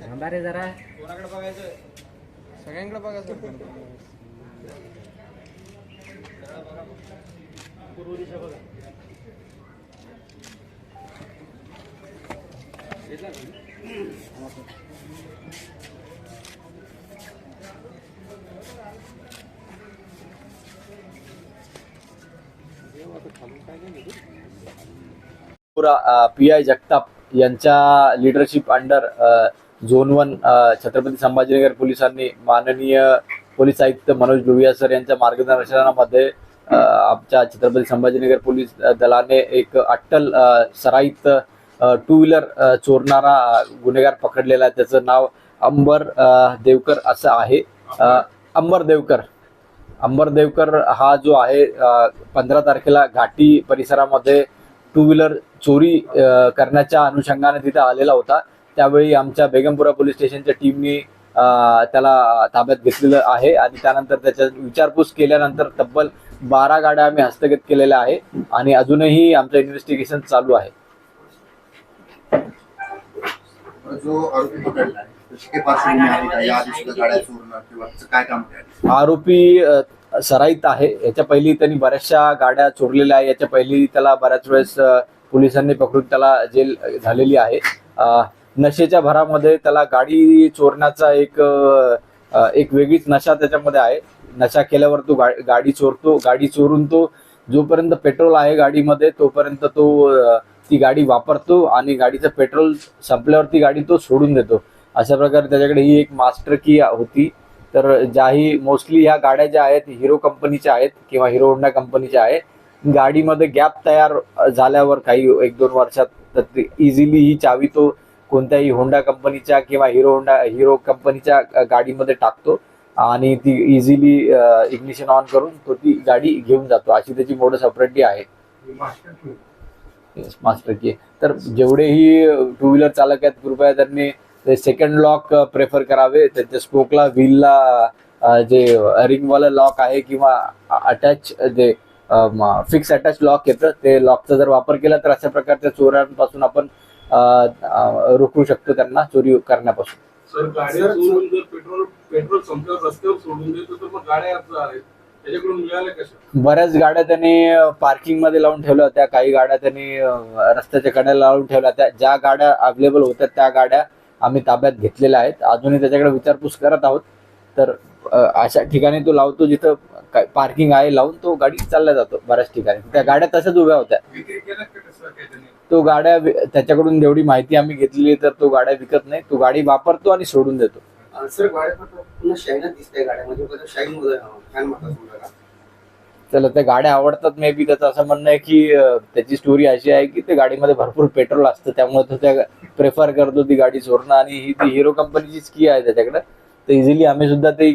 थांबा रे जरा. कोणाकडे बघायचं सगळ्यांकडे बघायचं पूर्व दिशा बघा. आय जगताप यांच्या leadership under zone one Chhatrapati Sambhajinagar पोलिसांनी माननीय पोलीस आयुक्त मनोज लोहिया सर यांच्या मार्गदर्शनामध्ये आमच्या छत्रपती संभाजीनगर पोलीस दलाने एक अट्टल सराईत टू व्हीलर चोरणारा गुन्हेगार पकडलेला आहे. त्याचं नाव अंबर देवकर असं आहे. अंबर देवकर. अंबर देवकर हा जो आहे पंधरा तारखेला घाटी परिसरामध्ये टू व्हीलर चोरी करण्याच्या अनुषंगाने तिथे आलेला होता. त्यावेळी आमच्या बेगमपुरा पोलीस स्टेशनच्या टीमनी त्याला ताब्यात घेतलेलं आहे आणि त्यानंतर त्याच्या विचारपूस केल्यानंतर तब्बल बारा गाड्या आम्ही हस्तगत केलेल्या आहे आणि अजूनही आमचं इन्व्हेस्टिगेशन चालू आहे जो आरोपी पकडला आहे त्याची काही पार्श्वभूमी आहे का या आधी सुद्धा गाड्या चोरणं किंवा त्याचं काय काम केलं आरोपी सराईत आहे. याच्या पहिली त्यांनी बऱ्याचशा गाड्या चोरलेल्या आहे. याच्या पहिली त्याला बऱ्याच वेळेस पोलिसांनी पकडून त्याला जेल झालेली आहे. अ, नशेच्या भरामध्ये त्याला गाडी चोरण्याचा एक एक वेगळीच नशा त्याच्यामध्ये आहे. नशा केल्यावर तो गा- गाडी चोरतो. गाडी चोरून तो जोपर्यंत पेट्रोल आहे गाडीमध्ये तोपर्यंत तो ती गाडी वापरतो आणि गाडीचं पेट्रोल संपल्यावर ती गाडी तो सोडून देतो. अशा प्रकारे त्याच्याकडे ही एक मास्टर की होती. तर ज्याही मोस्टली ह्या गाड्या ज्या आहेत हिरो कंपनीच्या आहेत किंवा हिरो होंडा कंपनीच्या आहेत गाडीमध्ये गॅप तयार झाल्यावर काही एक दोन वर्षात तर इझिली ही चावी तो कोणत्याही होंडा कंपनीच्या किंवा हिरो होंडा हिरो कंपनीच्या गाडीमध्ये टाकतो आणि ती इझिली इग्निशन ऑन करून तो ती गाडी घेऊन जातो. अशी त्याची मोडस ऑपरेटी आहे. मास्टर की तर जेवढेही टू व्हीलर चालक आहेत कृपया त्यांनी सेकंड लॉक प्रेफर करावे. त्यांच्या स्पोकला व्हीलला जे रिंगवालं लॉक आहे किंवा अटॅच जे फिक्स अटॅच लॉक येतं ते लॉकचा जर वापर केला तर अशा प्रकारच्या चोऱ्यांपासून आपण रोखू शकतो त्यांना चोरी करण्यापासून. सर गाड्या सोडून जर पेट्रोल पेट्रोल संपल्यावर रस्त्यावर सोडून देतो तर मग गाड्या बऱ्याच गाड्या त्यांनी पार्किंगमध्ये लावून ठेवल्या होत्या. काही गाड्या त्यांनी रस्त्याच्या कडेला लावून ठेवल्या होत्या. ज्या गाड्या अवेलेबल होत्या त्या गाड्या आम्ही ताब्यात घेतलेल्या आहेत. अजूनही त्याच्याकडे विचारपूस करत आहोत. तर अशा ठिकाणी तो लावतो जिथं पार्किंग आहे लावून तो गाडी चालला जातो बऱ्याच ठिकाणी. त्या गाड्या तशाच उभ्या होत्या. तो गाड्या त्याच्याकडून जेवढी माहिती आम्ही घेतलेली तर तो गाड्या विकत नाही. तो गाडी वापरतो आणि सोडून देतो. सर गाड्या फक्त पुन्हा शाईनच दिसते गाड्यामध्ये बघा शाईन मध्ये फॅन मारता समजा त्याला त्या गाड्या आवडतात मे बी त्याचं असं म्हणणं आहे की त्याची स्टोरी अशी आहे की ते गाडीमध्ये भरपूर पेट्रोल असतं. त्यामुळे तो त्या प्रेफर करतो ती गाडी चोरणं. आणि ही ती हिरो कंपनीचीच की आहे त्याच्याकडे. तर इझिली आम्ही सुद्धा ते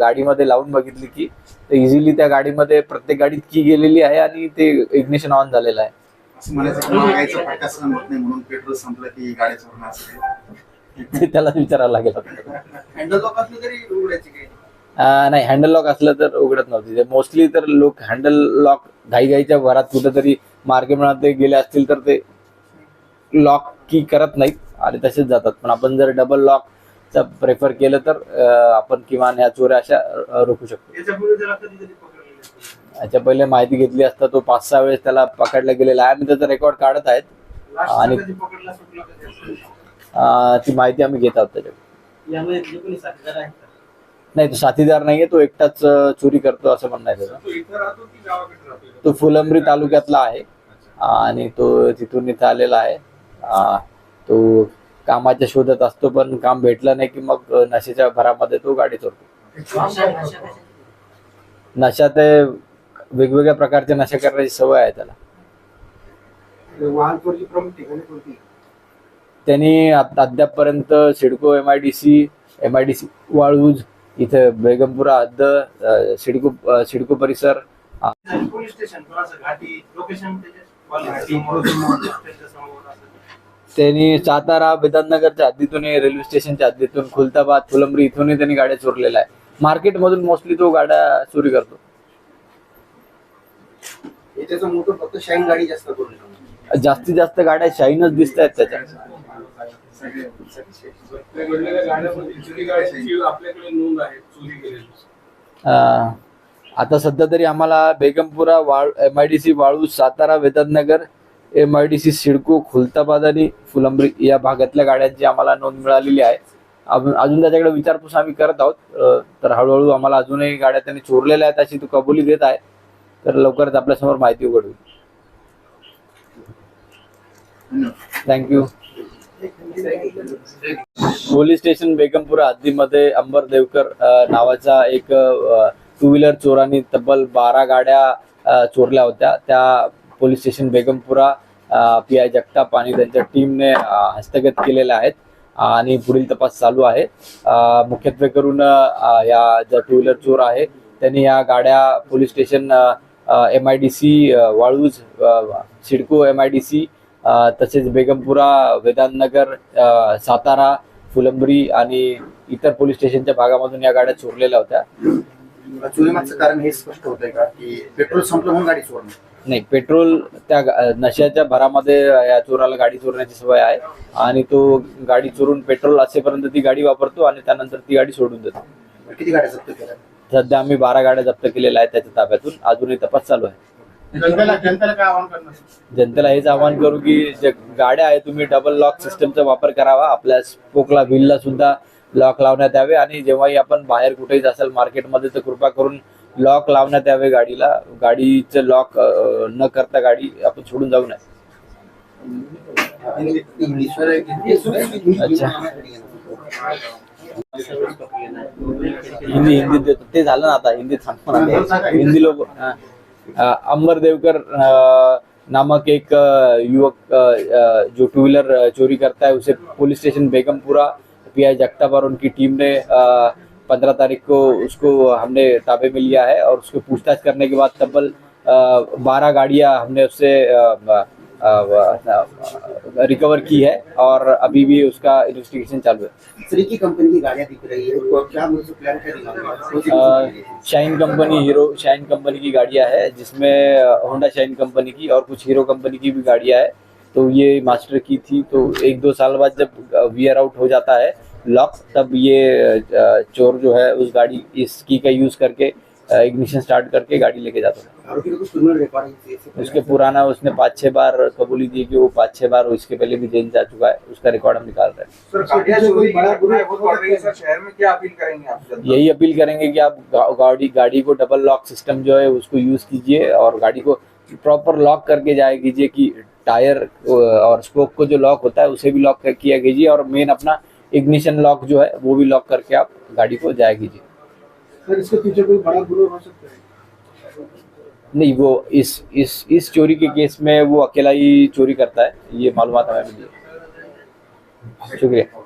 गाडीमध्ये लावून बघितली की इझिली त्या गाडीमध्ये प्रत्येक गाडीत की गेलेली आहे आणि ते इग्निशन ऑन झालेलं आहे. असं म्हणायचं पेट्रोल संपलं की ते त्याला विचारायला लागेल. आता. हँडल लॉक असलं तरी उघडायची काही अं, नाही हँडल लॉक असलं तर उघडत नव्हती. मोस्टली तर लोक हँडल लॉक घाईघाईच्या भरात कुठेतरी मार्गे मिळत गेले असतील तर ते लॉक की करत नाहीत. आणि तसेच जातात. पण आपण जर डबल लॉकचा प्रेफर केलं तर आपण किमान ह्या चोऱ्या अशा रोखू शकतो? याच्या पहिले माहिती घेतली असता तो पाच सहा वेळेस त्याला पकडला गेलेला आहे. आम्ही त्याचा रेकॉर्ड काढत आहेत. आणि- ती माहिती आम्ही घेत आहोत त्याच्याकडे का? नाही तो साथीदार नाहीये तो एकटाच चोरी करतो असं म्हणणं आहे त्याचं. तो इथं राहतो की गावाकडे राहतो? तो फुलंब्री तालुक्यातला आहे. आणि तो तिथून इथं आलेला आहे. तो कामाच्या शोधात असतो पण काम भेटलं नाही की मग नशेच्या भरामध्ये तो गाडी चोरतो. नशा- ते वेगवेगळ्या प्रकारच्या नशा करण्याची सवय आहे त्याला. त्यांनी आत- अद्यापपर्यंत CIDCO M I D C M I D C Waluj इथं बेगमपुरा हद्द सिडको सिडको परिसर. त्यांनी सातारा वेदांतनगरच्या हद्दीतून रेल्वे स्टेशनच्या हद्दीतून खुलताबाद फुलंब्री इथूनही त्यांनी गाड्या चोरलेल्या आहे मार्केटमधून मोस्टली तो गाड्या चोरी करतो. याच्याचं मोठं फक्त शाईन गाडी जास्त करून. जास्तीत जास्त गाड्या शाईनच दिसत आहेत त्याच्या आता सध्या तरी आम्हाला बेगमपुरा वाळ M I D C Waluj Satara Vedantnagar M I D C CIDCO Khultabad आणि फुलंब्री या भागातल्या गाड्यांची आम्हाला नोंद मिळालेली आहे. अजून त्याच्याकडे विचारपूस आम्ही करत आहोत. तर हळूहळू आम्हाला अजूनही गाड्या त्यांनी चोरलेल्या आहेत अशी तो कबुली देत आहे. तर लवकरच आपल्यासमोर माहिती उघड. होईल thank you police station Begumpura हद्दीमध्ये Ambar Devkar नावाचा एक टू व्हीलर चोरांनी तब्बल बारा गाड्या चोरल्या होत्या. त्या police station Begumpura P I Jagtap आणि त्यांच्या टीमने हस्तगत केलेल्या आहेत आणि पुढील तपास चालू आहे. मुख्यत्वे करून या ज्या टू व्हीलर चोर आहे त्यांनी या गाड्या police station M I D C Waluj CIDCO M I D C तसेच बेगमपुरा वेदांतनगर सातारा फुलंब्री आणि इतर पोलीस स्टेशनच्या भागामधून या गाड्या चोरलेल्या होत्या. चोरीमागचं कारण हे स्पष्ट होतंय का? की पेट्रोल संपलं म्हणून गाडी चोरणं नाही पेट्रोल त्या नशाच्या भरामध्ये या चोराला गाडी चोरण्याची सवय आहे आणि तो गाडी चोरून पेट्रोल असेपर्यंत ती गाडी वापरतो आणि त्यानंतर ती गाडी सोडून देतो. किती गाड्या जप्त केल्या? सध्या आम्ही बारा गाड्या जप्त केलेल्या आहेत त्याच्या ताब्यातून. अजूनही तपास चालू आहे. जनतेला जनतेला काय आवाहन करणार? जनतेला हेच आवाहन करू की जे गाड्या आहे तुम्ही डबल लॉक सिस्टमचा वापर करावा. आपल्या स्पोकला व्हीलला सुद्धा लॉक लावण्यात यावे आणि जेव्हाही आपण बाहेर कुठेही असेल मार्केटमध्ये तर कृपा करून लॉक लावण्यात यावे गाडीला. गाडीचं लॉक न करता गाडी आपण सोडून जाऊ नये. हिंदी हिंदीत देतो ते झालं ना आता. हिंदीत सांगतो ना. हिंदी लोक हा. अ, अंबर देवकर नामक एक युवक जो टू व्हीलर चोरी करता है उसे police station Begumpura P I Jagtap और उनकी टीम ने पंद्रह तारीख को उसको हमने ताबे में लिया है और उसको पूछताछ करने के बाद तब्बल बारह गाड़ियाँ हमने उससे रिकवर की है और अभी भी उसका इन्वेस्टिगेशन चालू है। श्री की कंपनी की गाड़ियाँ दिख रही क्या है? Shine company Hero shine company की गाड़ियाँ है जिसमें होंडा शाइन कंपनी की और कुछ हीरो कंपनी की भी गाड़ियाँ है। तो ये मास्टर की थी तो एक दो साल बाद जब वियर आउट हो जाता है लॉक तब ये चोर जो है उस गाड़ी इस की का यूज़ करके इग्निशन स्टार्ट करके गाड़ी लेके जाता इससे पहले? उसके पुराना उसने पाँच छह बार कबूली दी कि वो पाँच छह बार उसके पहले भी जेल जा चुका है उसका रिकॉर्ड हम निकाल रहे हैं। यही अपील करेंगे कि आप गाड़ी गाड़ी को डबल लॉक सिस्टम जो है उसको यूज़ कीजिए और गाड़ी को प्रॉपर लॉक करके जाया कीजिए कि टायर और स्पोक को जो लॉक होता है उसे भी लॉक किया कीजिए और मेन अपना इग्निशन लॉक जो है वो भी लॉक करके आप गाड़ी को जाया कीजिए। पीछे कोई नहीं, वो इस इस इस चोरी के केस में वो अकेला ही चोरी करता है, ये मालूम हमें मिली शुक्रिया।